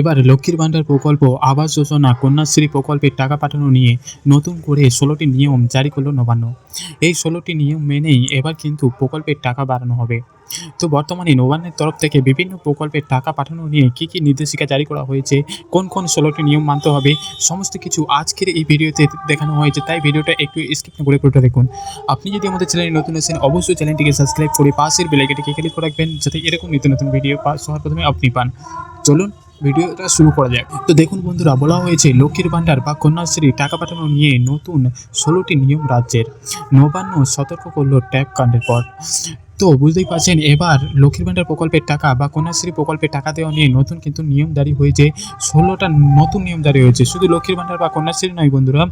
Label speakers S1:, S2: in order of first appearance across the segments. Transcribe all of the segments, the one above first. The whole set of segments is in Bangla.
S1: এবার লক্ষ্মীর ভাণ্ডার প্রকল্প, আবাস যোজনা, কন্যাশ্রী প্রকল্পের টাকা পাঠানো নিয়ে নতুন করে ষোলোটি নিয়ম জারি করল নবান্ন। এই ষোলোটি নিয়ম মেনেই এবার কিন্তু প্রকল্পের টাকা বাড়ানো হবে। তো বর্তমানে নবান্নের তরফ থেকে বিভিন্ন প্রকল্পের টাকা পাঠানো নিয়ে কী কী নির্দেশিকা জারি করা হয়েছে, কোন কোন ষোলোটি নিয়ম মানতে হবে, সমস্ত কিছু আজকের এই ভিডিওতে দেখানো হয়েছে, তাই ভিডিওটা একটু স্কিপ করে পুরোটা দেখুন। আপনি যদি আমাদের চ্যানেলে নতুন আছেন, অবশ্যই চ্যানেলটিকে সাবস্ক্রাইব করে পাশের বেলাইকাটিকে ক্লিক করে রাখবেন, যাতে এরকম নিত্য নতুন ভিডিও পাস প্রথমে আপনি পান। চলুন ভিডিওটা শুরু করা যাক। তো দেখুন বন্ধুরা, বলা হয়েছে লক্ষ্মীর ভাণ্ডার বা কন্যাশ্রী টাকা পাঠানো নিয়ে নতুন ষোলোটি নিয়ম রাজ্যের নবান্ন সতর্ক করল ট্যাপ কাণ্ডের পর। তো বুঝতেই পারছেন, এবার লক্ষ্মীর ভাণ্ডার প্রকল্পের টাকা বা কন্যাশ্রী প্রকল্পের টাকা দেওয়া নিয়ে নতুন কিন্তু নিয়ম জারি হয়েছে, ষোলোটা নতুন নিয়ম জারি হয়েছে। শুধু লক্ষ্মীর ভাণ্ডার বা কন্যাশ্রী নয় বন্ধুরা,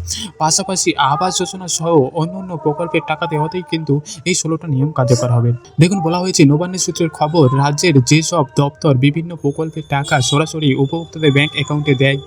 S1: পাশাপাশি আবাস যোজনা সহ অন্য অন্য প্রকল্পের টাকা দেওয়াতেই কিন্তু এই ষোলোটা নিয়ম কার্যকর হবে। দেখুন, বলা হয়েছে, নবান্নের সূত্রের খবর, রাজ্যের যেসব দপ্তর বিভিন্ন প্রকল্পের টাকা সরাসরি উপভোক্তাদের ব্যাংক অ্যাকাউন্টে দেয়।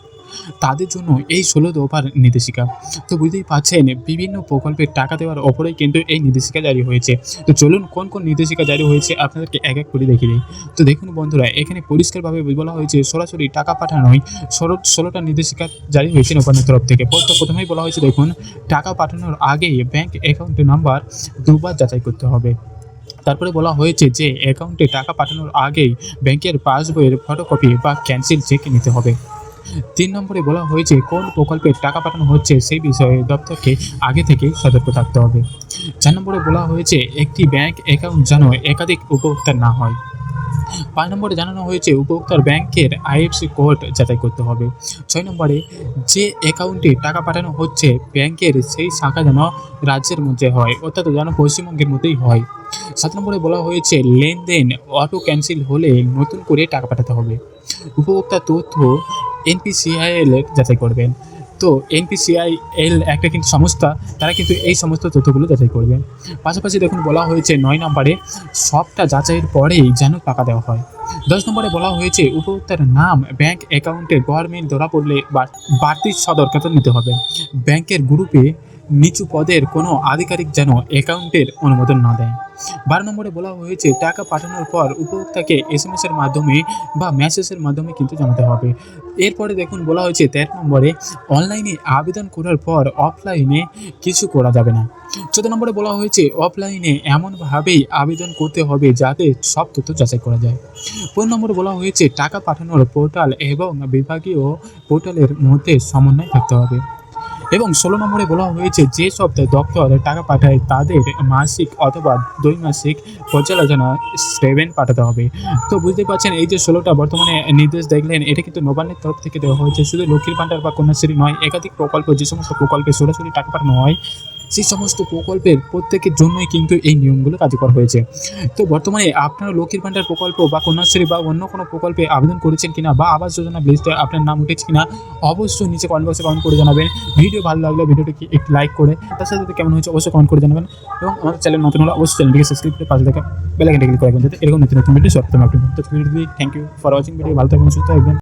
S1: তাদের জন্য এই ষোলো দফার নির্দেশিকা। তো বুঝতেই পারছেন, বিভিন্ন প্রকল্পের টাকা দেওয়ার ওপরেই কিন্তু এই নির্দেশিকা জারি হয়েছে। তো চলুন, কোন কোন নির্দেশিকা জারি হয়েছে আপনাদেরকে এক এক করে দেখিয়ে তো দেখুন বন্ধুরা, এখানে পরিষ্কারভাবে বলা হয়েছে, সরাসরি টাকা পাঠানোই ষোলো, ষোলোটা নির্দেশিকা জারি হয়েছে নবান্নের তরফ থেকে। প্রথমেই বলা হয়েছে, দেখুন, টাকা পাঠানোর আগেই ব্যাংক অ্যাকাউন্টের নাম্বার দুবার যাচাই করতে হবে। তারপরে বলা হয়েছে যে, অ্যাকাউন্টে টাকা পাঠানোর আগেই ব্যাংকের পাসবইয়ের ফটোকপি বা ক্যান্সেল চেক নিতে হবে। তিন নম্বরে বলা হয়েছে কোন প্রকল্পে টাকা পাঠানো হচ্ছে সেই বিষয়ে দপ্তরকে আগে থেকেই সতর্ক থাকতে হবে। চার নম্বরে বলা হয়েছে, একটি ব্যাংক অ্যাকাউন্ট যেন একাধিক উপভোক্তার না হয়। পাঁচ নম্বরে জানানো হয়েছে, উপভোক্তার ব্যাংকের আইএফসি কোড যাচাই করতে হবে। ছয় নম্বরে, যে অ্যাকাউন্টে টাকা পাঠানো হচ্ছে, ব্যাংকের সেই শাখা যেন রাজ্যের মধ্যে হয়, অর্থাৎ যেন পশ্চিমবঙ্গের মধ্যেই হয়। সাত নম্বরে বলা হয়েছে, লেনদেন অটো ক্যান্সেল হলে নতুন করে টাকা পাঠাতে হবে। উপভোক্তা তথ্য এনপিসিআইএল যাচাই করবেন। তো এনপিসিআইএল একটা কিন্তু সংস্থা, তারা কিন্তু এই সমস্ত তথ্যগুলো যাচাই করবেন। পাশাপাশি দেখুন বলা হয়েছে, নয় নম্বরে সবটা যাচাইয়ের পরেই যেন টাকা দেওয়া হয়। দশ নম্বরে বলা হয়েছে, উপভোক্তার নাম ব্যাংক অ্যাকাউন্টে গভর্নমেন্ট ধরা পড়লে বাড়তি সতর্কতা নিতে হবে। ব্যাংকের গ্রুপে নিচু পদের কোনো আধিকারিক যেন অ্যাকাউন্টের অনুমোদন না দেয়। বারো নম্বরে বলা হয়েছে, টাকা পাঠানোর পর উপভোক্তাকে এস এম এর মাধ্যমে বা মেসেজের মাধ্যমে কিন্তু জানাতে হবে। এরপরে দেখুন, বলা হয়েছে, তেরো নম্বরে অনলাইনে আবেদন করার পর অফলাইনে কিছু করা যাবে না। চোদ্দ নম্বরে বলা হয়েছে অফলাইনে এমনভাবেই আবেদন করতে হবে যাতে সব তথ্য যাচাই করা যায়। পনেরো নম্বরে বলা হয়েছে, টাকা পাঠানোর পোর্টাল এবং বিভাগীয় পোর্টালের মধ্যে সমন্বয় থাকতে হবে। এবং ষোলো নম্বরে বলা হয়েছে, যে সব দপ্তর টাকা পাঠায় তাদের মাসিক অথবা দ্বৈমাসিক পর্যালোচনা স্টেভেন পাঠাতে হবে। তো বুঝতে পারছেন, এই যে ষোলোটা বর্তমানে নির্দেশ দেখলেন, এটা কিন্তু নবান্নের তরফ থেকে দেওয়া হয়েছে। শুধু লক্ষ্মীর ভাণ্ডার বা কন্যাশ্রী নয়, একাধিক প্রকল্প, যে সমস্ত প্রকল্পে সরাসরি টাকা পাঠানো হয় সেই সমস্ত প্রকল্পের প্রত্যেকের জন্যই কিন্তু এই নিয়মগুলো কার্যকর হয়েছে। তো বর্তমানে আপনারা লক্ষ্মীর ভাণ্ডার প্রকল্প বা কন্যাশ্রী বা অন্য কোনো প্রকল্পে আবেদন করেছেন কিনা বা আবাস যোজনা লিস্টে আপনার নাম উঠেছে কিনা, অবশ্যই নিচে কমেন্ট বক্সে কমেন্ট করে জানাবেন। ভিডিও ভালো লাগলে ভিডিওটিকে একটু লাইক করে, তার সাথে কেমন হয়েছে অবশ্যই কমেন্ট করে জানাবেন। এবং আমাদের চ্যানেল নতুন হলে অবশ্যই চ্যানেলটিকে সাবস্ক্রাইব করে পাশে থাকা বেলাইকনটা ক্লিক করে রাখবেন, যাতে এরকম নতুন নতুন ভিডিও সব আপনি thank you for watching video ভালো থাকবেন, সুস্থ থাকবেন।